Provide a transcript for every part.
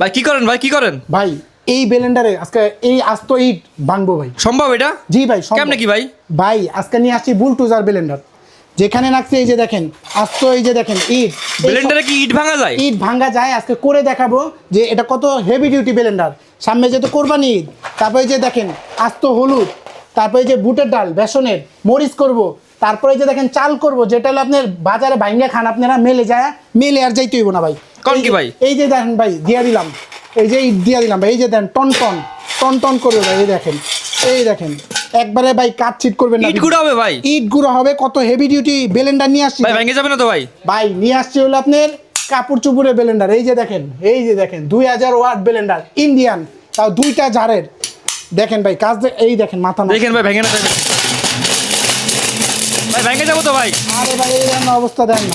ভাই কি করেন ভাই কি করেন? ভাই এই ব্লেন্ডারে আজকে এই আস্ত ইট ভাঙবো ভাই। সম্ভব এটা? জি ভাই সম্ভব। কেমনে কি ভাই? ভাই আজকে নিয়ে আসছি বুলটুজার ব্লেন্ডার। যেখানে রাখছে এই যে দেখেন আস্ত এই যে দেখেন ইট। ব্লেন্ডারে কি ইট ভাঙা যায়? ইট ভাঙা যায় আজকে করে দেখাবো যে এটা কত হেভি ডিউটি ব্লেন্ডার। সামনে যেহেতু কোরবানি ঈদ তারপরে যে দেখেন আস্ত হলুদ তারপরে যে বুটের ডাল বেসনের মরিচ করব তারপরে যে দেখেন চাল করব যেটা হলো আপনার বাজারে ভাঙ্গা খান আপনারা মেলে যায় মেলে আর যাইতে হইব না ভাই। কোন কি ভাই? এই যে দেখেন ভাই দিয়া দিলাম। এই যে ইট দিয়া দিলাম ভাই এই যে দেন টন টন টন টন করবে ভাই এই দেখেন। এই দেখেন একবারে ভাই কাট ছিট করবেন না ইট গুঁড়ো হবে ভাই। ইট গুঁড়ো হবে কত হেভি ডিউটি ব্লেন্ডার নিয়ে আসছি ভাই ভেঙে যাবে না তো ভাই? ভাই নিয়ে আসছে হলো আপনার কাপড় চুপুরের ব্লেন্ডার এই যে দেখেন এই যে দেখেন দুই হাজার ওয়াট ব্লেন্ডার ইন্ডিয়ান তাও দুইটা জারের দেখেন ভাই কাজ এই দেখেন মাথা দেখেন ভাই ভেঙে না ভাই ভেঙে যাব তো ভাই। আরে ভাই এই অবস্থা দেন না।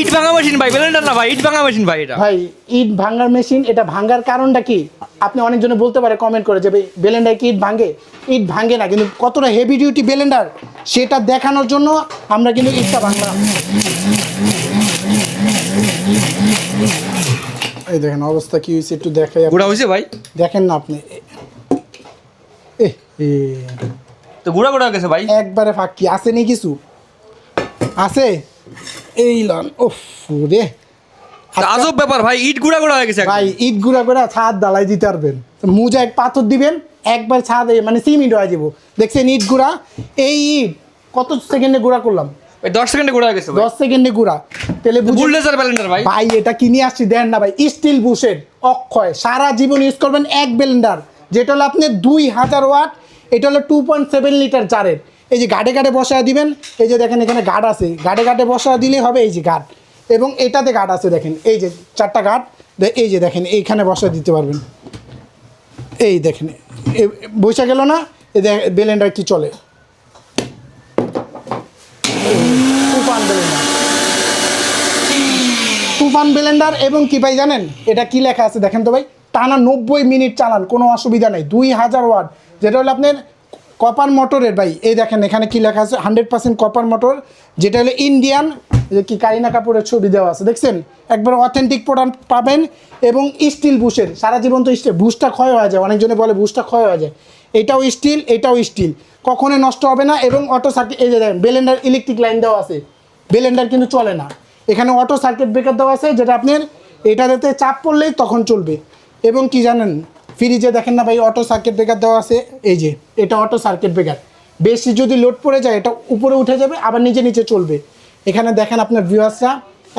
ইট ভাঙা মেশিন ভাই ব্লেন্ডার না ভাই ইট ভাঙা মেশিন ভাই এটা। ভাই ইট ভাঙার মেশিন এটা ভাঙার কারণটা কি? আপনি অনেকজনে বলতে পারে কমেন্ট করে যে বেলেন্ডার কি ইট ভাঙে? ইট ভাঙে না কিন্তু কতটা হেভি ডিউটি বেলেন্ডার সেটা দেখানোর জন্য আমরা কিন্তু ইটটা ভাঙলাম। এই দেখেন অবস্থা কি হয়েছে একটু দেখাই। গুড়া হয়েছে ভাই? দেখেন না আপনি। এ তো গুড়া গুড়া হয়ে গেছে ভাই। একবারে ফাঁকি। আছে নি কিছু? আছে? এই লন ওফ রে। তো আজব ব্যাপার ভাই ইট গুড়া গুড়া হয়ে গেছে ভাই ইট গুঁড়া করে ছাদ ডালাই দিতে পারবেন। মুজা এক পাথর দিবেন একবার ছাদ মানে সিমেন্ট হয়ে যাব। দেখছেন ইট গুঁড়া? এই ইট কত সেকেন্ডে গুঁড়া করলাম? ভাই দশ সেকেন্ডে গুড়া হয়ে গেছে দশ সেকেন্ডে গুঁড়া। বুঝুন বুলডোজার ব্লেন্ডার ভাই। ভাই এটা কিনে আসছি দেন না ভাই। স্টিল বুশের অক্ষয়। সারা জীবন ইউজ করবেন এক ব্লেন্ডার যেটা হলো আপনি দুই হাজার ওয়াট এটা হলো টু পয়েন্ট সেভেন লিটার জারের। এই যে গাড়ে গাড়ে বসায় দিবেন, এই যে দেখেন এখানে গার্ড আছে। গাড়ে গাড়ে বসা দিলে হবে এই যে গার্ড এবং এটাতে গার্ড আছে দেখেন, এই যে চারটা গার্ড এই যে দেখেন, এইখানে বসা দিতে পারবেন। এই দেখেন, এ- বসে গেল না? এই ব্লেন্ডার কি চলে? তুফান ব্লেন্ডার ব্লেন্ডার এবং কি ভাই জানেন? এটা কি লেখা আছে দেখেন তো ভাই? টানা নব্বই মিনিট চালান, কোনো অসুবিধা নেই। দুই হাজার ওয়াট। যেটা হলো আপনার কপার মোটরের ভাই, এই দেখেন, এখানে কি লেখা আছে? হান্ড্রেড পার্সেন্ট কপার মোটর যেটা হলো ইন্ডিয়ান যে কি, কারিনা কাপুরের ছবি দেওয়া আছে, দেখছেন? একবার অথেন্টিক প্রোডাক্ট পাবেন এবং স্টিল বুশের সারা জীবন তো স্টিল বুশটা ক্ষয় হয়ে যায়। অনেকজনে বলে বুশটা ক্ষয় হয়ে যায়। এটাও স্টিল এটাও স্টিল কখনোই নষ্ট হবে না এবং অটো সার্কিট এই যে দেখেন বেলেন্ডার ইলেকট্রিক লাইন দেওয়া আছে। বেলেন্ডার কিন্তু চলে না। এখানে অটো সার্কিট ব্রেকার দেওয়া আছে, যেটা আপনার এটাতে চাপ পড়লেই তখন চলবে। এবং কি জানেন ফ্রিজে দেখেন না ভাই অটো সার্কিট ব্রেকার দেওয়া আছে। এই যে, এটা অটো সার্কিট ব্রেকার বেশি যদি লোড পড়ে যায়, এটা উপরে উঠে যাবে, আবার নিচে নিচে চলবে। এখানে দেখেন আপনার ভিউয়ার্সরা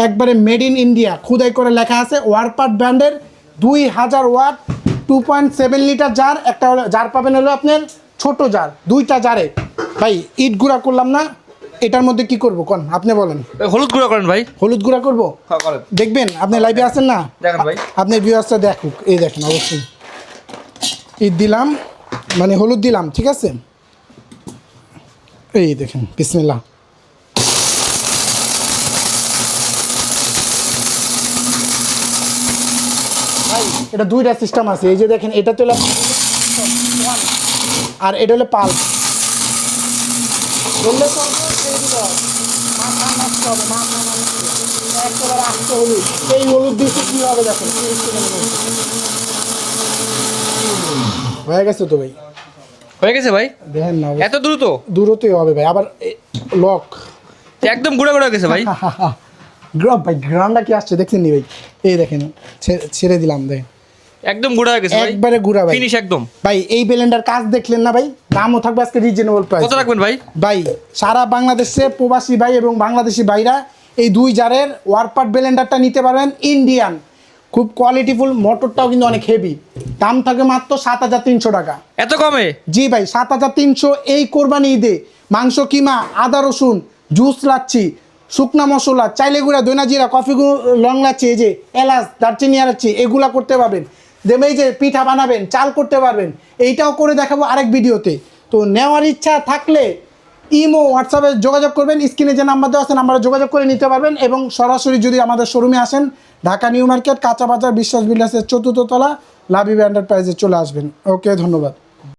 একবারে মেড ইন ইন্ডিয়া খুদাই করে লেখা আছে ওয়ারপার্ট ব্র্যান্ডের দুই হাজার watt two point seven litre jar একটা জার পাবেন হলো আপনার ছোট জার দুইটা জারে ভাই ইট গুঁড়া করলাম না এটার মধ্যে কি করব? কোন আপনি বলেন। হলুদ গুঁড়া করেন ভাই। হলুদ গুঁড়া করব? হ্যাঁ করেন। দেখবেন আপনি লাইভে আছেন না? দেখেন। ভাই। আপনি ভিউয়ার্সটা দেখুক এই দেখেন অবশ্যই। ঈদ দিলাম মানে হলুদ দিলাম ঠিক আছে? এই দেখেন বিসমিল্লাহ। ভাই এটা দুইটা সিস্টেম আছে। এই যে দেখেন এটা তো হলো আর এটা হলো পাল। বললে তো মাথা নষ্ট হবে মাথা নষ্ট একেবারে আস্তে হলুদ এই হলুদ দিতে কি হবে দেখেন হয়ে গেছে তো ভাই। হয়ে গেছে ভাই? দেখেন না এত দ্রুত? দূরত্বই হবে ভাই। আবার লক একদম গুঁড়া গুঁড়া গেছে ভাই। গ্রাম ভাই গ্রামটা কি আসছে দেখছেন নি ভাই? এই দেখেন ছেড়ে দিলাম দেখেন। একদম গুঁড়া হয়ে গেছে একবারে গুড়া ভাই। ফিনিশ একদম। ভাই এই বেলেন্ডার কাজ দেখলেন না ভাই? দামও থাকবে আজকে রিজনেবল প্রাইস কত রাখবেন ভাই? ভাই সারা বাংলাদেশে প্রবাসী ভাই এবং বাংলাদেশি ভাইরা এই দুই জারের ওয়ারপার্ট ব্লেন্ডারটা নিতে পারবেন ইন্ডিয়ান খুব কোয়ালিটিফুল মোটরটাও কিন্তু অনেক হেভি দাম থাকে মাত্র সাত হাজার তিনশো টাকা। এত কমে? জি ভাই সাত হাজার তিনশো এই কোরবানি ঈদে। মাংস কিমা আদা রসুন জুস লাচ্ছি শুকনা মশলা চাইলে গুঁড়া দইনা জিরা কফি লং লাচ্ছি এই যে এলাচ দারচিনি আলাচ্ছি এগুলা করতে পারবেন। দেবে এই যে পিঠা বানাবেন, চাল করতে পারবেন, এইটাও করে দেখাবো আরেক ভিডিওতে। তো নেওয়ার ইচ্ছা থাকলে ইমো, হোয়াটসঅ্যাপে যোগাযোগ করবেন, স্ক্রিনে যে নাম্বার দেওয়া আছে, নাম্বারে যোগাযোগ করে নিতে পারবেন এবং সরাসরি যদি আমাদের শোরুমে আসেন, ঢাকা নিউ মার্কেট, কাঁচা বাজার, বিশ্বাস বিলাসের চতুর্থ তলা লাভি প্রাইজে চলে আসবেন। ওকে, ধন্যবাদ।